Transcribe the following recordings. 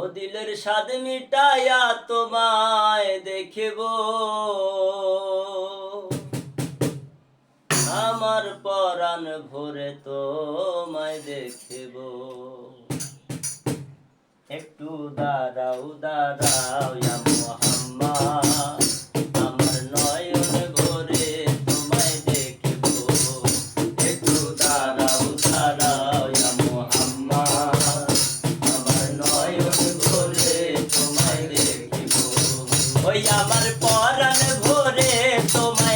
ও দিলের স্বাদ মিটায়া তোমায় দেখব। আমার পরাণ ভরে তোমায় দেখব। একটু দাঁড়াও দাঁড়াও মোহাম্মা আমার পরাণ ভরে তোমায়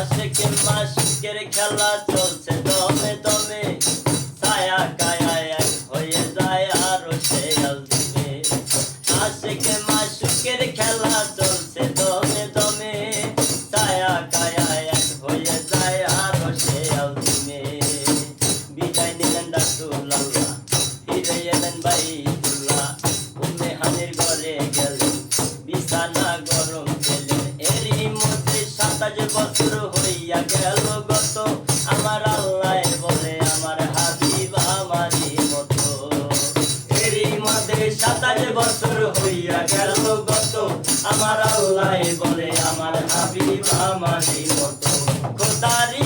aşık kim aşık geri çok. বছর হইয়া গেল গত। আমার আল্লাহ বলে আমার হাবিব আমারই মতো। খোদারি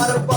para o